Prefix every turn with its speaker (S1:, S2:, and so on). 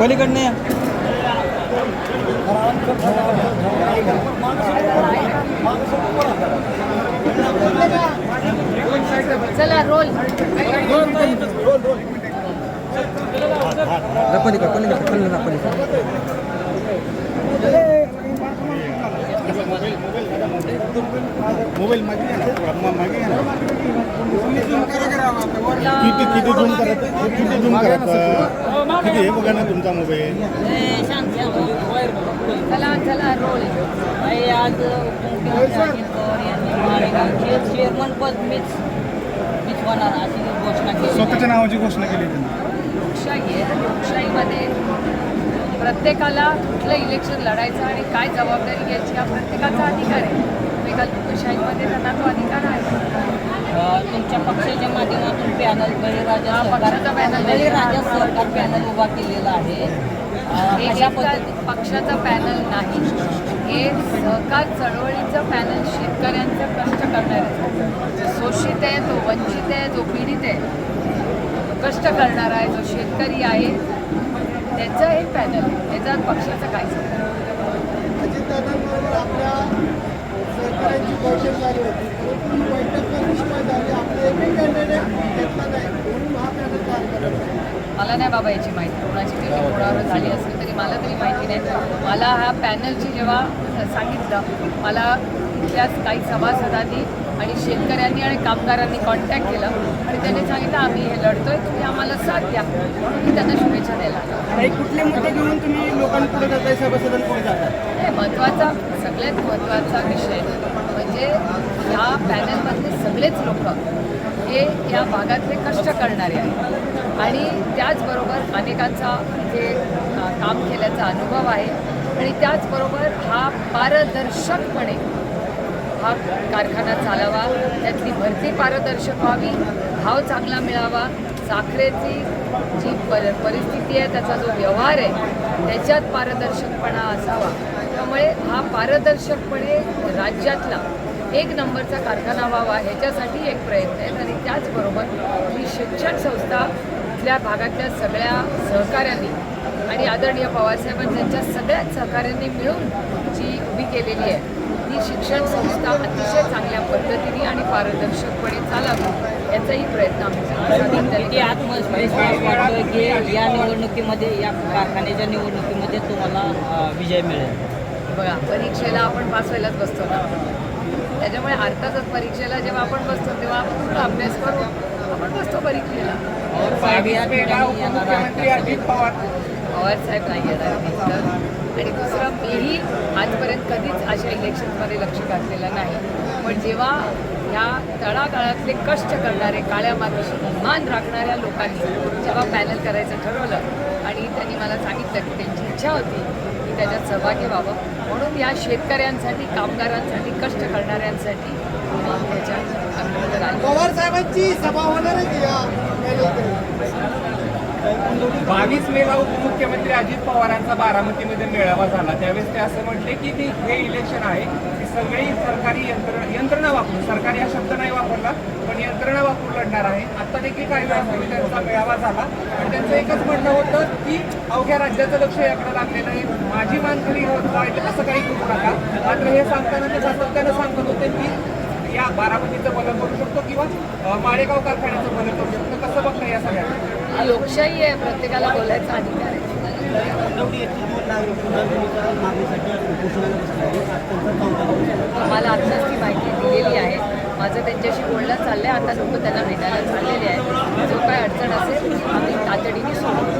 S1: पलीकडनं या.
S2: चला रोल
S1: पलीकडे पलीकडे पलीकडे पलीकडे
S3: मोबाईल मागे मागे किती किती झूम करायचं किती झूम करायचं किती हे बघा ना तुमचा मोबाईल. स्वतःच्या नावाची घोषणा केली त्यांनी.
S2: लोकशाही आहे. लोकशाहीमध्ये प्रत्येकाला कुठलं इलेक्शन लढायचं आणि काय जबाबदारी घ्यायची हा प्रत्येकाचा अधिकार आहे. लोकशाहीमध्ये त्यांना तो अधिकार आहे.
S4: तुमच्या पक्षाच्या माध्यमातून पॅनल बळीराजा
S2: पक्षाचा panel
S4: बळीराजा सहकार पॅनल उभा केलेला आहे.
S2: हे
S4: अशा पद्धती
S2: पक्षाचं पॅनल नाही. हे सहकार चळवळीचं पॅनल शेतकऱ्यांचं कष्ट करणारे जो शोषित आहे जो वंचित आहे जो पीडित आहे कष्ट करणारा आहे जो शेतकरी आहे त्याचं हे पॅनल त्याच्यात पक्षाचं काय
S5: अजितदादांबरोबर आपल्या बैठक झाली होती. परंतु बैठक निष्फळ झाली? आपले एकही कॅन्डिडेट घेतला नाही. म्हणून हा पॅनल तयार करत आहे
S2: मला नाही बाबा याची माहिती. कोणाची कोणावर झाली असेल. मला तरी माहिती नाही. मला ह्या पॅनलची जेव्हा सांगितलं मला इथल्याच काही सभासदांनी आणि शेतकऱ्यांनी आणि कामगारांनी कॉन्टॅक्ट केलं आणि त्यांनी सांगितलं आम्ही हे लढतोय तुम्ही आम्हाला साथ द्या. म्हणून मी त्यांना शुभेच्छा द्यायला
S5: कुठले मुद्दे घेऊन तुम्ही लोकांपुढे जाताय सभासदांपुढे जाताय?
S2: हे महत्त्वाचा सगळ्यात महत्त्वाचा विषय म्हणजे ह्या पॅनलमधले सगळेच लोक. हे या भागातले कष्ट करणारे आहेत. आणि त्याचबरोबर अनेकांचा म्हणजे, इथे काम केल्याचा अनुभव आहे. आणि त्याचबरोबर हा पारदर्शकपणे हा कारखाना चालावा त्यातली भरती पारदर्शक व्हावी भाव चांगला मिळावा साखरेची जी पर परिस्थिती आहे त्याचा जो व्यवहार आहे त्याच्यात पारदर्शकपणा असावा. त्यामुळे हा पारदर्शकपणे राज्यातला एक नंबरचा कारखाना व्हावा ह्याच्यासाठी एक प्रयत्न आहे आणि त्याचबरोबर ही शिक्षण संस्था इथल्या भागातल्या सगळ्या सहकाऱ्यांनी आणि आदरणीय पवारसाहेबांनी त्यांच्या सगळ्याच सहकाऱ्यांनी मिळून जी उभी केलेली आहे ती शिक्षण संस्था अतिशय चांगल्या पद्धतीने आणि पारदर्शकपणे चालावी याचाही प्रयत्न आम्ही
S4: आत्मविश्वास वाटतोय की या निवडणुकीमध्ये या कारखान्याच्या निवडणुकीमध्ये तुम्हाला विजय मिळेल?
S2: बघा परीक्षेला आपण पास व्हायलाच बसतो ना. त्याच्यामुळे अर्थातच परीक्षेला जेव्हा आपण बसतो तेव्हा आपण थोडा अभ्यास करू आपण बसतो परीक्षेला. पवार? साहेब नाही येणार आणि दुसरं मीही आजपर्यंत कधीच अशा इलेक्शनमध्ये लक्ष घातलेलं नाही. पण जेव्हा ह्या तळागाळातले कष्ट करणारे काळ्या मातीशी मान राखणाऱ्या लोकांनी जेव्हा पॅनल करायचं ठरवलं आणि त्यांनी मला सांगितलं की त्यांची इच्छा होती त्याच्यात सहभागी व्हावं. म्हणून या शेतकऱ्यांसाठी कामगारांसाठी कष्ट करणाऱ्यांसाठी मी त्याच्यात
S5: पवार साहेबांची सभा होणार
S6: बावीस मेला उपमुख्यमंत्री अजित पवारांचा बारामतीमध्ये मेळावा झाला. त्यावेळेस ते असं म्हटले की ते हे इलेक्शन आहे की सगळी सरकारी यंत्रणा यंत्रणा वापरून सरकारी हा शब्द नाही वापरला पण यंत्रणा वापरून लढणार आहे. आता देखील काही वेळापूर्वी त्यांचा मेळावा झाला. आणि त्यांचं एकच म्हणणं होतं की अवघ्या राज्याचं लक्ष याकडे लागलेलं आहे. माझी मान खरी वाढली असं काही करू नका. मात्र हे सांगताना ते सातत्यानं सांगत होते की या बारामतीचं बदल करू शकतो किंवा माळेगाव कारखान्याचं बदल करू शकतो. कसं बघता या सगळ्या
S2: लोकशाही आहे प्रत्येकाला बोलायचा अधिकार आहे. आता लोक त्यांना भेटायला झालेले आहेत. जो काय अडचण असेल आम्ही तातडीने सोडू